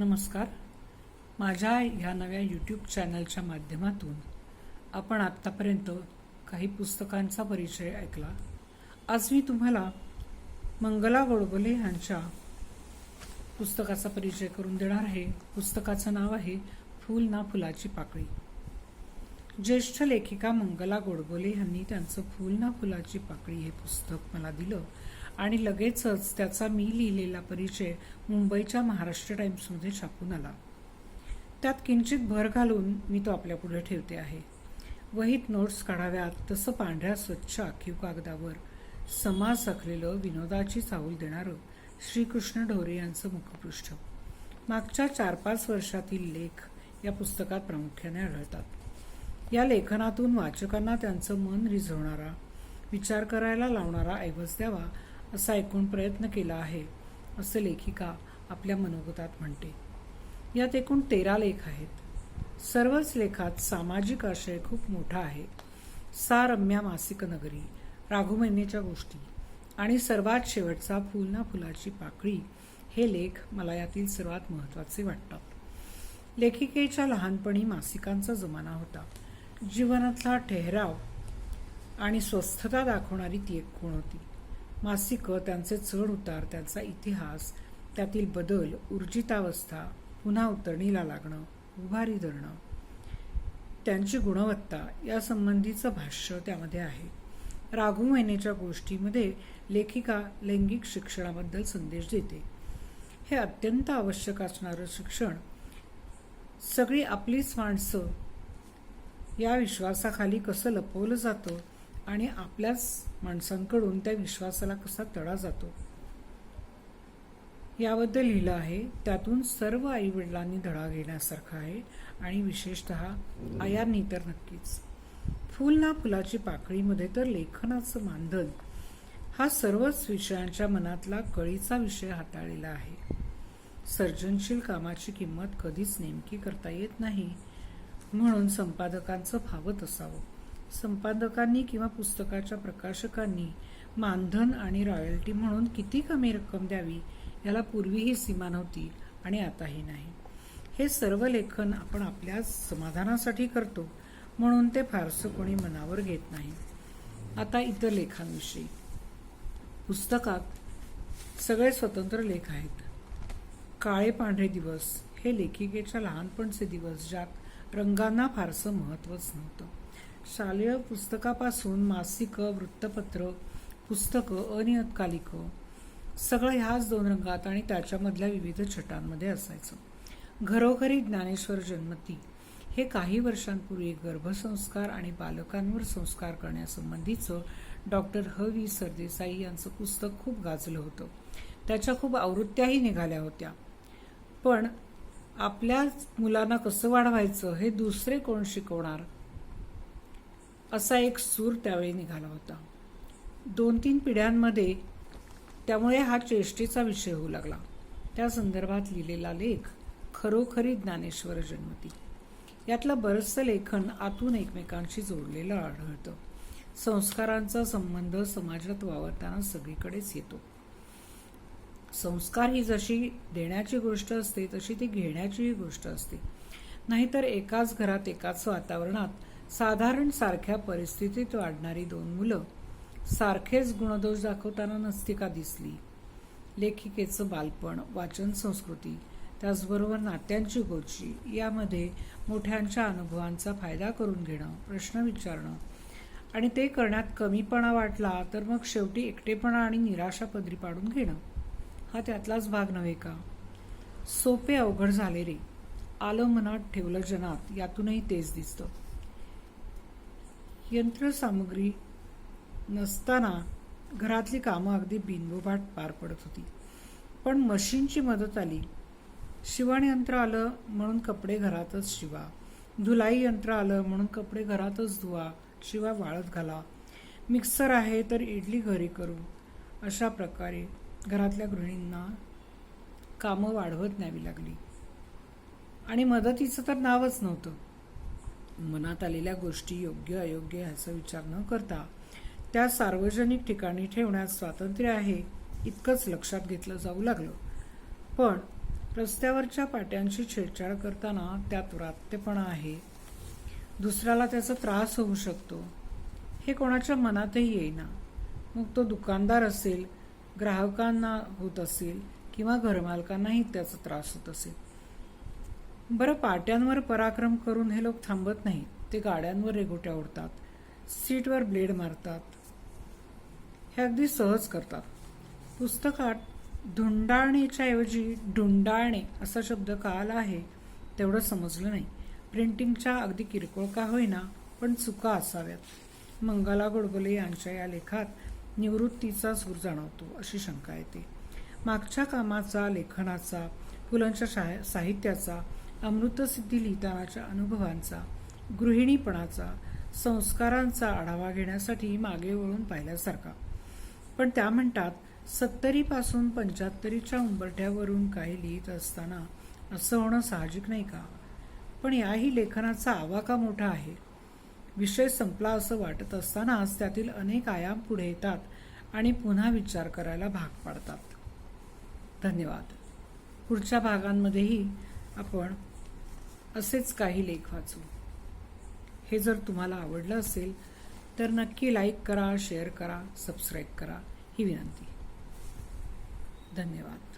नमस्कार. माझ्या ह्या नव्या यूट्यूब चॅनलच्या माध्यमातून आपण आत्तापर्यंत काही पुस्तकांचा परिचय ऐकला. आज मी तुम्हाला मंगला गोडबोले यांच्या पुस्तकाचा परिचय करून देणार आहे. पुस्तकाचं नाव आहे फूल ना फुलाची पाकळी. ज्येष्ठ लेखिका मंगला गोडबोले यांनी त्यांचं फूल ना फुलाची पाकळी हे पुस्तक मला दिलं. आणि लगेचच त्याचा मी लिहिलेला परिचय मुंबईच्या महाराष्ट्र टाइम्समध्ये छापून आला. त्यात किंचित भर घालून मी तो आपल्यापुढे ठेवते आहे. वहीत नोट्स काढाव्यात तसं पांढऱ्या स्वच्छ आखीव कागदावर समाज आखलेलं विनोदाची चाहूल देणारं श्रीकृष्ण ढोरे यांचं मुखपृष्ठ. मागच्या चार पाच वर्षातील लेख या पुस्तकात प्रामुख्याने आढळतात. या लेखनातून वाचकांना त्यांचं मन रिझवणारा विचार करायला लावणारा ऐवज द्यावा असा एकूण प्रयत्न केला आहे असं लेखिका आपल्या मनोगतात म्हणते. यात एकूण तेरा लेख आहेत. सर्वच लेखात सामाजिक आशय खूप मोठा आहे. सा रम्या मासिक नगरी राघुमेनेच्या गोष्टी आणि सर्वात शेवटचा फुल ना फुलाची पाकळी हे लेख मला यातील सर्वात महत्त्वाचे वाटतात. लेखिकेच्या लहानपणी मासिकांचा जमाना होता. जीवनातला ठेहराव आणि स्वस्थता दाखवणारी ती एक खूण होती. मासिकं त्यांचे चढ उतार त्यांचा इतिहास त्यातील बदल ऊर्जितावस्था पुन्हा उतरणीला लागणं उभारी धरणं त्यांची गुणवत्ता यासंबंधीचं भाष्य त्यामध्ये आहे. राघू महिनेच्या गोष्टीमध्ये लेखिका लैंगिक शिक्षणाबद्दल संदेश देते. हे अत्यंत आवश्यक असणारं शिक्षण सगळी आपलीच माणसं या विश्वासाखाली कसं लपवलं जातं आणि आपल्याच माणसांकडून त्या विश्वासाला कसा तडा जातो? याबद्दल लिहिलं आहे त्यातून सर्व आई वडिलांनी धडा घेण्यासारखा आहे आणि विशेषत आयांनी तर नक्कीच. फुल ना फुलाची पाकळीमध्ये तर लेखनाचं मानधन हा सर्वच विषयांच्या मनातला कळीचा विषय हाताळलेला आहे. सर्जनशील कामाची किंमत कधीच नेमकी करता येत नाही म्हणून संपादकांचं फावत असावं. संपादकांनी किंवा पुस्तकाच्या प्रकाशकांनी मानधन आणि रॉयल्टी म्हणून किती कमी रक्कम द्यावी याला पूर्वीही सीमा नव्हती आणि आताही नाही. हे सर्व लेखन आपण आपल्या समाधानासाठी करतो म्हणून ते फारसं कोणी मनावर घेत नाही. आता इतर लेखांविषयी. पुस्तकात सगळे स्वतंत्र लेख आहेत. काळे पांढरे दिवस हे लेखिकेच्या लहानपणचे दिवस ज्यात रंगांना फारसं महत्त्वच नव्हतं. शालेय पुस्तकापासून मासिकं वृत्तपत्र पुस्तकं अनियतकालिकं सगळं ह्याच दोन रंगात आणि त्याच्यामधल्या विविध छटांमध्ये असायचं. घरोघरी ज्ञानेश्वर जन्मती हे काही वर्षांपूर्वी गर्भसंस्कार आणि बालकांवर संस्कार करण्यासंबंधीचं डॉक्टर ह. व्ही सरदेसाई यांचं पुस्तक खूप गाजलं होतं. त्याच्या खूप आवृत्त्याही निघाल्या होत्या. पण आपल्याच मुलांना कसं वाढवायचं हे दुसरे कोण शिकवणार? असा एक सूर त्यावेळी निघाला होता. दोन तीन पिढ्यांमध्ये त्यामुळे हा चेष्टेचा विषय होऊ लागला. त्या संदर्भात लिहिलेला लेख खरोखरी ज्ञानेश्वर जन्मती. यातलं बरंचसं लेखन आतून एकमेकांशी जोडलेलं आढळतं. संस्कारांचा संबंध समाजात वावरताना सगळीकडेच येतो. संस्कार ही जशी देण्याची गोष्ट असते तशी ती घेण्याचीही गोष्ट असते. नाहीतर एकाच घरात एकाच वातावरणात साधारण सारख्या परिस्थितीत वाढणारी दोन मुलं सारखेच गुणदोष दाखवताना नसती का दिसली. लेखिकेचं बालपण वाचन संस्कृती त्याचबरोबर नात्यांची गोची यामध्ये मोठ्यांच्या अनुभवांचा फायदा करून घेणं प्रश्न विचारणं. आणि ते करण्यात कमीपणा वाटला तर मग शेवटी एकटेपणा आणि निराशा पदरी पाडून घेणं. हा त्यातलाच भाग नव्हे का? सोपे अवघड झाले रे. आलं मनात ठेवलं जनात यातूनही तेच दिसतं. यंत्रसामुग्री नसताना घरातली कामं अगदी बिनबोबाट पार पडत होती. पण मशीनची मदत आली. शिवण यंत्र आलं म्हणून कपडे घरातच शिवा. धुलाई यंत्र आलं म्हणून कपडे घरातच धुवा. शिवा वाळत घाला. मिक्सर आहे तर इडली घरी करू. अशा प्रकारे घरातल्या गृहिणींना कामं वाढवत न्यावी लागली. आणि मदतीचं तर नावच नव्हतं. मनात आलेल्या गोष्टी योग्य अयोग्य ह्याचा विचार न करता त्या सार्वजनिक ठिकाणी ठेवण्यात स्वातंत्र्य आहे इतकंच लक्षात घेतलं जाऊ लागलं. पण रस्त्यावरच्या पाट्यांशी छेडछाड करताना त्यात व्रात्यपणा आहे. दुसऱ्याला त्याचा त्रास होऊ शकतो. हे कोणाच्या मनातही येईना. मग तो दुकानदार असेल ग्राहकांना होत असेल किंवा घरमालकांनाही त्याचा त्रास होत असेल. बरं पाट्यांवर पराक्रम करून हे लोक थांबत नाहीत. ते गाड्यांवर रेगोट्या ओढतात सीटवर ब्लेड मारतात. हे अगदी सहज करतात. पुस्तकात धुंडाळणीच्या ऐवजी ढुंडाळणे असा शब्द का आला आहे तेवढं समजलं नाही. प्रिंटिंगच्या अगदी किरकोळ का होईना पण चुका असाव्यात. मंगला गोडबोले यांच्या या लेखात निवृत्तीचा सूर जाणवतो अशी शंका येते. मागच्या कामाचा लेखनाचा फुलांच्या शा साहित्याचा अमृतसिद्धी लिहितानाच्या अनुभवांचा गृहिणीपणाचा संस्कारांचा आढावा घेण्यासाठी मागे वळून पाहिल्यासारखा. पण त्या म्हणतात सत्तरीपासून पंच्याहत्तरीच्या उंबरठ्यावरून काही लिहित असताना असं होणं साहजिक नाही का? पण याही लेखनाचा आवाका मोठा आहे. विषय संपला असं वाटत असतानाच त्यातील अनेक आयाम पुढे येतात आणि पुन्हा विचार करायला भाग पाडतात. धन्यवाद. पुढच्या भागांमध्येही आपण असेच काही लेख वाचू. हे जर तुम्हाला आवडलं असेल तर नक्की लाईक करा शेअर करा सबस्क्राईब करा ही विनंती. धन्यवाद.